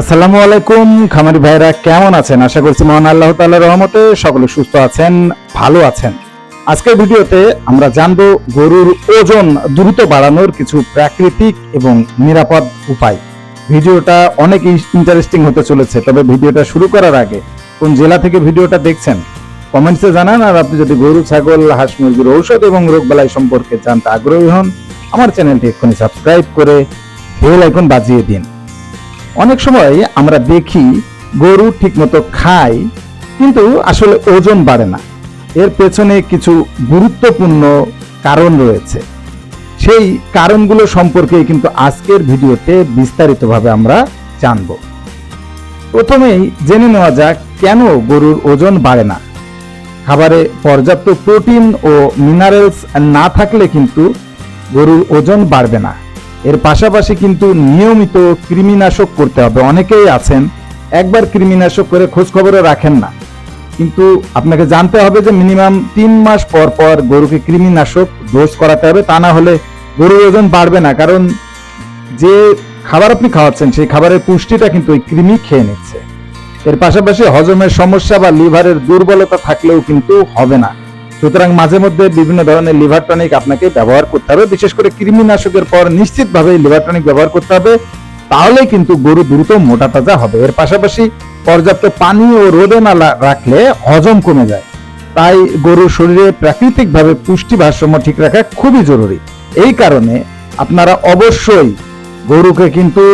আসসালামু আলাইকুম, খামারি ভাইরা কেমন আছেন? আশা করছি মহান আল্লাহ তাআলার রহমতে সকলে সুস্থ আছেন, ভালো আছেন। আজকের ভিডিওতে আমরা জানব গরুর ওজন দ্রুত বাড়ানোর কিছু প্রাকৃতিক এবং নিরাপদ উপায়। ভিডিওটা অনেক ইন্টারেস্টিং হতে চলেছে, তবে ভিডিওটা শুরু করার আগে কোন জেলা থেকে ভিডিওটা দেখছেন, কমেন্টসে জানান, আর আপনি যদি গরু, ছাগল, হাঁস, মুরগির ঔষধ এবং রোগবালাই সম্পর্কে জানতে আগ্রহী হন, আমার চ্যানেলটি এক্ষুনি সাবস্ক্রাইব করে বেল আইকন বাজিয়ে দিন। অনেক সময় আমরা দেখি গরু ঠিকমতো খায়, কিন্তু আসলে ওজন বাড়ে না। এর পেছনে কিছু গুরুত্বপূর্ণ কারণ রয়েছে। সেই কারণগুলো সম্পর্কে কিন্তু আজকের ভিডিওতে বিস্তারিতভাবে আমরা জানব। প্রথমেই জেনে নেওয়া যাক কেন গরুর ওজন বাড়ে না। খাবারে পর্যাপ্ত প্রোটিন ও মিনারেলস না থাকলে কিন্তু গরুর ওজন বাড়বে না। এর পাশাপাশি কিন্তু নিয়মিত কৃমিনাশক করতে হবে। অনেকেই আছেন, একবার কৃমিনাশক করে খোঁজ খবরে রাখেন না। কিন্তু আপনাকে জানতে হবে যে মিনিমাম তিন মাস পর পর গরুকে কৃমিনাশক ডোজ করাতে হবে, তা না হলে গরুর ওজন বাড়বে না। কারণ যে খাবার আপনি খাওয়াচ্ছেন, সেই খাবারের পুষ্টিটা কিন্তু ওই কৃমি খেয়ে নিচ্ছে। এর পাশাপাশি হজমের সমস্যা বা লিভারের দুর্বলতা থাকলেও কিন্তু হবে না। সুতরাং মাঝে মধ্যে বিভিন্ন ধরনের লিভার টনিক আপনাকে ব্যবহার করতে হবে। বিশেষ করে কৃমিনাশকের পর নিশ্চিতভাবে লিভার টনিক ব্যবহার করতে হবে। তাহলে কিন্তু গরু দ্রুত মোটা তাজা হবে। এর পাশাপাশি পর্যাপ্ত পানি ও রোদে না রাখলে হজম কমে যায়। তাই গরুর শরীরে প্রাকৃতিকভাবে পুষ্টি ভারসাম্য ঠিক রাখা খুবই জরুরি। এই কারণে আপনারা অবশ্যই গরুকে কিন্তু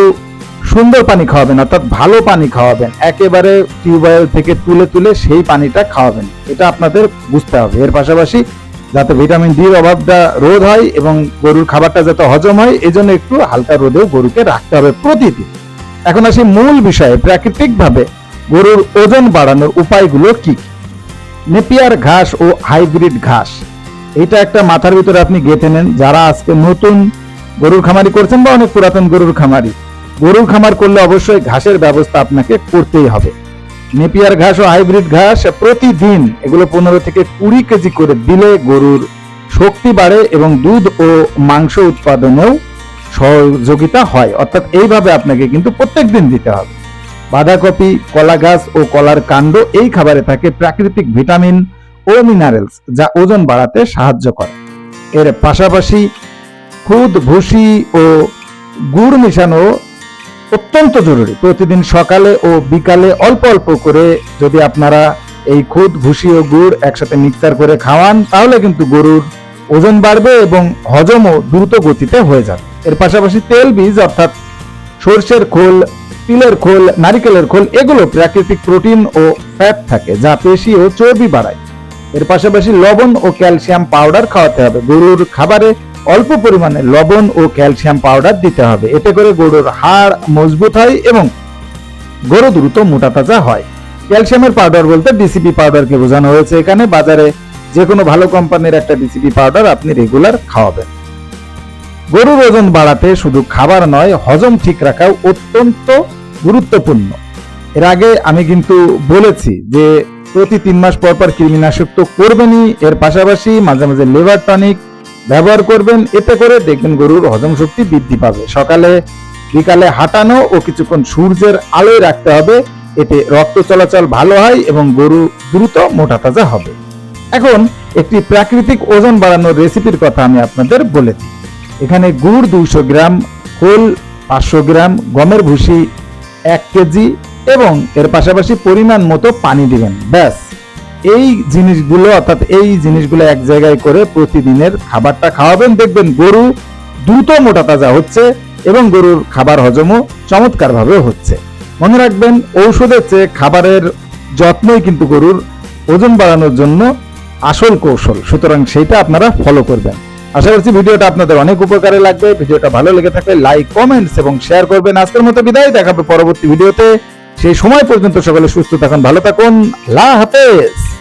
সুন্দর পানি খাওয়াবেন, অর্থাৎ ভালো পানি খাওয়াবেন। একেবারে টিউবওয়েল থেকে তুলে তুলে সেই পানিটা খাওয়াবেন। এটা আপনাদের বুঝতে হবে। এর পাশাপাশি যাতে ভিটামিন ডির অভাবটা রোধ হয় এবং গরুর খাবারটা যাতে হজম হয় এই জন্য একটু হালকা রোদেও গরুকে রাখতে হবে প্রতিদিন। এখন আসি মূল বিষয়ে, প্রাকৃতিকভাবে গরুর ওজন বাড়ানোর উপায়গুলো কি? নেপিয়ার ঘাস ও হাইব্রিড ঘাস। এটা একটা মাথার ভিতরে আপনি গেঁথে নেন। যারা আজকে নতুন গরুর খামারি করছেন বা অনেক পুরাতন গরুর খামারি গরুর খামার করলে অবশ্যই ঘাসের ব্যবস্থা আপনাকে করতেই হবে। নেপিয়ার ঘাস ও হাইব্রিড ঘাস প্রতিদিন এগুলো পনেরো থেকে কুড়ি কেজি করে দিলে গরুর শক্তি বাড়ে এবং দুধ ও মাংস উৎপাদনেও সহযোগিতা হয়। অর্থাৎ এইভাবে আপনাকে কিন্তু প্রত্যেকদিন দিতে হবে। বাঁধাকপি কলা গাছ ও কলার কাণ্ড এই খাবারে থাকে প্রাকৃতিক ভিটামিন ও মিনারেলস যা ওজন বাড়াতে সাহায্য করে। এর পাশাপাশি খুদ, ভুসি ও গুড় মেশানো অত্যন্ত জরুরি। প্রতিদিন সকালে ও বিকালে অল্প অল্প করে যদি আপনারা এই খুদ, ভুসি ও গুড় একসাথে মিক্সার করে খাওয়ান, তাহলে কিন্তু গরুর ওজন বাড়বে এবং হজমও দ্রুত গতিতে হয়ে যাবে। এর পাশাপাশি তেল বীজ, অর্থাৎ সর্ষের খোল, তিলের খোল, নারিকেলের খোল, এগুলো প্রাকৃতিক প্রোটিন ও ফ্যাট থাকে যা পেশি ও চর্বি বাড়ায়। এর পাশাপাশি লবণ ও ক্যালসিয়াম পাউডার খাওয়াতে হবে। গরুর খাবারে অল্প পরিমাণে লবণ ও ক্যালসিয়াম পাউডার দিতে হবে। এতে করে গরুর হাড় মজবুত হয় এবং গরু দ্রুত মোটা তাজা হয়। ক্যালসিয়ামের পাউডার বলতে ডিসিপি পাউডারকে বোঝানো হয়েছে। এখানে বাজারে যে কোনো ভালো কোম্পানির একটা ডিসিপি পাউডার আপনি রেগুলার খাওয়াবেন। গরুর ওজন বাড়াতে শুধু খাবার নয়, হজম ঠিক রাখাও অত্যন্ত গুরুত্বপূর্ণ। এর আগে আমি কিন্তু বলেছি যে প্রতি তিন মাস পর পর কৃমিনাশক তো করবেনই। এর পাশাপাশি মাঝে মাঝে লেবার টনিক ব্যবহার করবেন, এতে করে দেখবেন গরুর হজম শক্তি বৃদ্ধি পাবে। সকালে, বিকালে হাঁটানো ও কিছুক্ষণ সূর্যের আলোয় রাখতে হবে, এতে রক্ত চলাচল ভালো হয় এবং গরু দ্রুত মোটা তাজা হবে। এখন একটি প্রাকৃতিক ওজন বাড়ানোর রেসিপির কথা আমি আপনাদের বলে দিই। এখানে গুড় দুইশো গ্রাম, খোল পাঁচশো গ্রাম, গমের ভুসি এক কেজি এবং এর পাশাপাশি পরিমাণ মতো পানি দিবেন। ব্যাস। এই জিনিসগুলো, অর্থাৎ এই জিনিসগুলো এক জায়গায় করে প্রতিদিনের খাবারটা খাওয়াবেন। দেখবেন গরু দ্রুত মোটা তাজা হচ্ছে এবং গরুর খাবার হজমও চমৎকারভাবে হচ্ছে। মনে রাখবেন, ঔষধের চেয়ে খাবারের যত্নই কিন্তু গরুর ওজন বাড়ানোর জন্য আসল কৌশল। সুতরাং সেইটা আপনারা ফলো করবেন। আশা করছি ভিডিওটা আপনাদের অনেক উপকারে লাগবে। ভিডিওটা ভালো লেগে থাকলে লাইক কমেন্টস এবং শেয়ার করবেন। আজকের মতো বিদায়। দেখাবে পরবর্তী ভিডিওতে। সেই সময় পর্যন্ত সকলে সুস্থ থাকুন, ভালো থাকুন। আল্লাহ হাফেজ।